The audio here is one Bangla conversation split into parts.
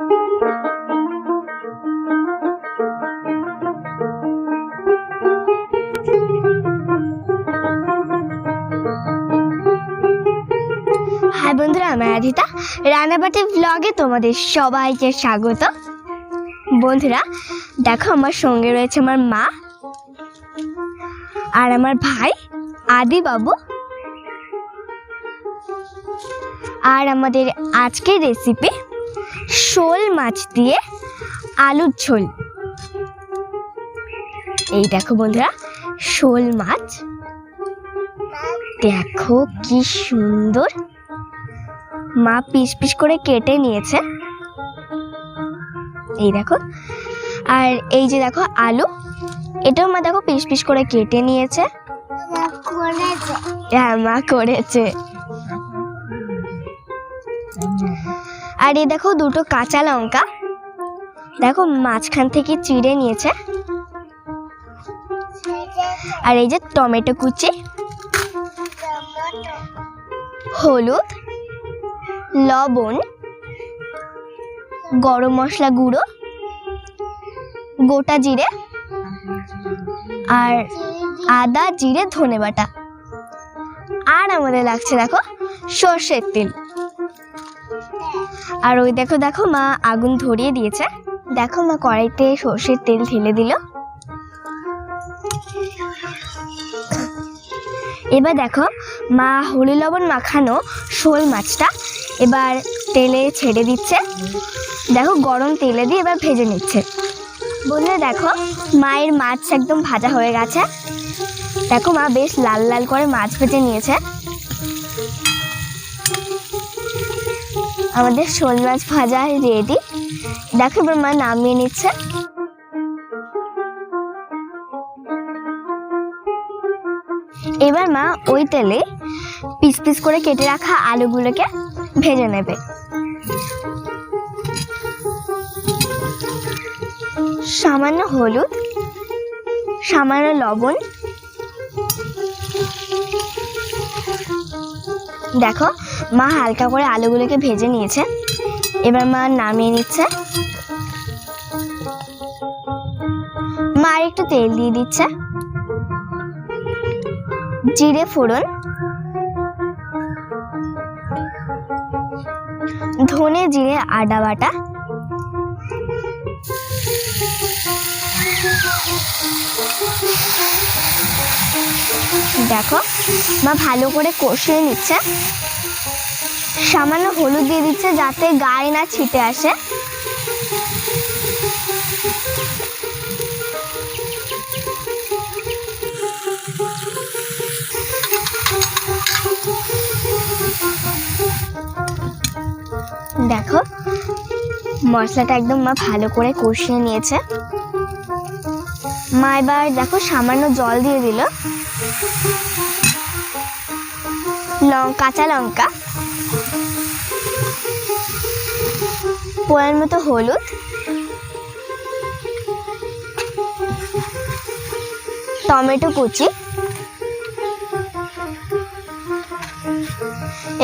হাই বন্ধুরা, আমি আদিতা। রান্নাবাটি ব্লগে তোমাদের সবাইকে স্বাগত। বন্ধুরা, দেখো আমার সঙ্গে রয়েছে আমার মা আর আমার ভাই আদি বাবু আর আমাদের আজকের রেসিপি শোল মাছ দিয়ে আলুর ঝোল। এই দেখো বন্ধুরা, শোল মাছ। দেখো কি সুন্দর। মা পিস পিস করে কেটে নিয়েছে। এই দেখো, আর এই যে দেখো আলু, এটাও মা দেখো পিস পিস করে কেটে নিয়েছে। হ্যাঁ মা করেছে। আর এই দেখো দুটো কাঁচা লঙ্কা। দেখো মাঝখান থেকে চিড়ে নিয়েছে। আর এই যে টমেটো কুচি, হলুদ, লবণ, গরম মশলা গুঁড়ো, গোটা জিরে আর আদা, জিরে, ধনে বাটা। আর আমাদের লাগছে দেখো সর্ষের তেল। আর ওই দেখো দেখো মা আগুন ধরিয়ে দিয়েছে। দেখো মা কড়াইতে সর্ষের তেল ঢেলে দিল। এবার দেখো, মা হলি লবণ মাখানো শোল মাছটা এবার তেলে ছেড়ে দিচ্ছে। দেখো, গরম তেলে দিয়ে এবার ভেজে নিচ্ছে। বললে দেখো, মায়ের মাছ একদম ভাজা হয়ে গেছে। দেখো মা বেশ লাল লাল করে মাছ ভেজে নিয়েছে। আমাদের শোল মাছ ভাজা রেডি দেখো এবার মা নামিয়ে নিচ্ছে। এবার মা ওই তেলে পিস পিস করে কেটে রাখা আলুগুলোকে ভেজে নেবে। সামান্য হলুদ, সামান্য লবণ দেখো, মা হালকা করে আলুগুলোকে ভেজে নিয়েছে। এবার মা নামিয়ে নিচ্ছে। মা আর একটু তেল দিয়ে দিচ্ছে। জিরে ফোড়ন। ধনে জিরে আদা বাটা। দেখো, মা ভালো করে কষিয়ে নিচ্ছে। সামান্য হলুদ দিয়ে দিচ্ছে যাতে গায়ে না ছিটে আসে। দেখো, মশলাটা একদম মা ভালো করে কষিয়ে নিয়েছে। মা এবার দেখো সামান্য জল দিয়ে দিল। কাঁচা লঙ্কা। পোয়ার মতো হলুদ। টমেটো কুচি।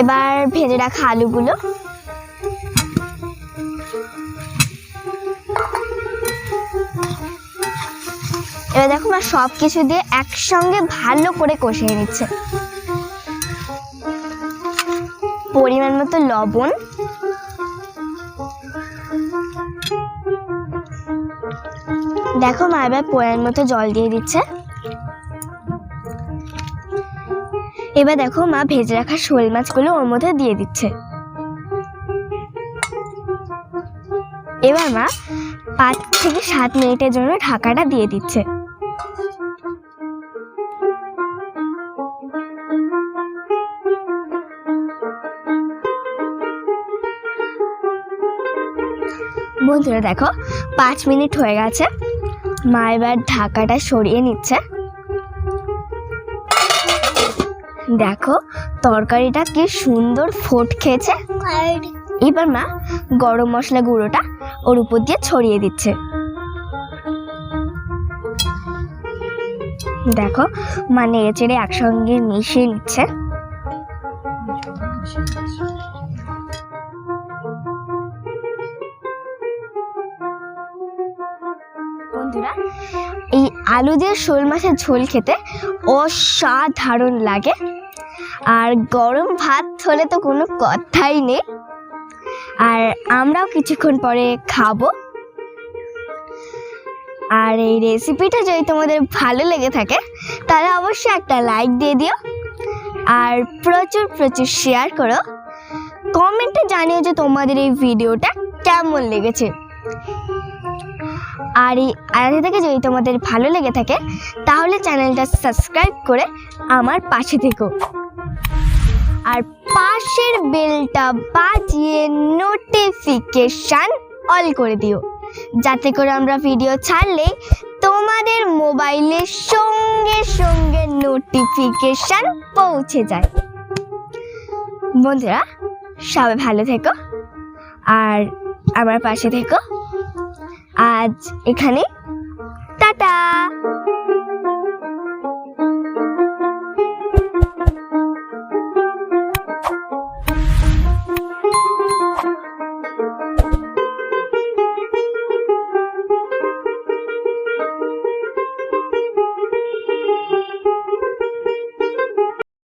এবার ভেজে রাখা আলুগুলো। এবার দেখো মা সব কিছু দিয়ে একসঙ্গে ভালো করে কষিয়ে নিচ্ছে। মতো লবণ। দেখো মা এবার পরিমাণ মতো জল দিয়ে দিচ্ছে। এবার দেখো মা ভেজে রাখা শোল মাছগুলো ওর মধ্যে দিয়ে দিচ্ছে। এবার মা পাঁচ থেকে সাত মিনিটের জন্য ঢাকাটা দিয়ে দিচ্ছে। বন্ধুরা দেখো, পাঁচ মিনিট হয়ে গেছে। মা এবার ঢাকাটা সরিয়ে নিচ্ছে। দেখো, তরকারিটা কি সুন্দর ফোট খেয়েছে। এবার মা গরম মশলা গুঁড়োটা ওর উপর দিয়ে ছড়িয়ে দিচ্ছে। দেখো, মা নেড়ে চেড়ে একসঙ্গে মিশিয়ে নিচ্ছে। বন্ধুরা, এই আলু দিয়ে শোল মাছের ঝোল খেতে অসাধারণ লাগে। আর গরম ভাত হলে তো কোনো কথাই নেই। আর আমরাও কিছুক্ষণ পরে খাব। আর এই রেসিপিটা যদি তোমাদের ভালো লেগে থাকে, তাহলে অবশ্যই একটা লাইক দিয়ে দিও। আর প্রচুর প্রচুর শেয়ার করো। কমেন্টে জানিও যে তোমাদের এই ভিডিওটা কেমন লেগেছে। আর এই আলাদা থেকে যদি তোমাদের ভালো লেগে থাকে, তাহলে চ্যানেলটা সাবস্ক্রাইব করে আমার পাশে থেকো। আর পাশের বেলটা বাজিয়ে নোটিফিকেশান অল করে দিও। যাতে করে আমরা ভিডিও ছাড়লে তোমাদের মোবাইলের সঙ্গে সঙ্গে নোটিফিকেশান পৌঁছে যায়। বন্ধুরা, সবাই ভালো থেকো। আর আমার পাশে থেকো। আজ এখানে টাটা।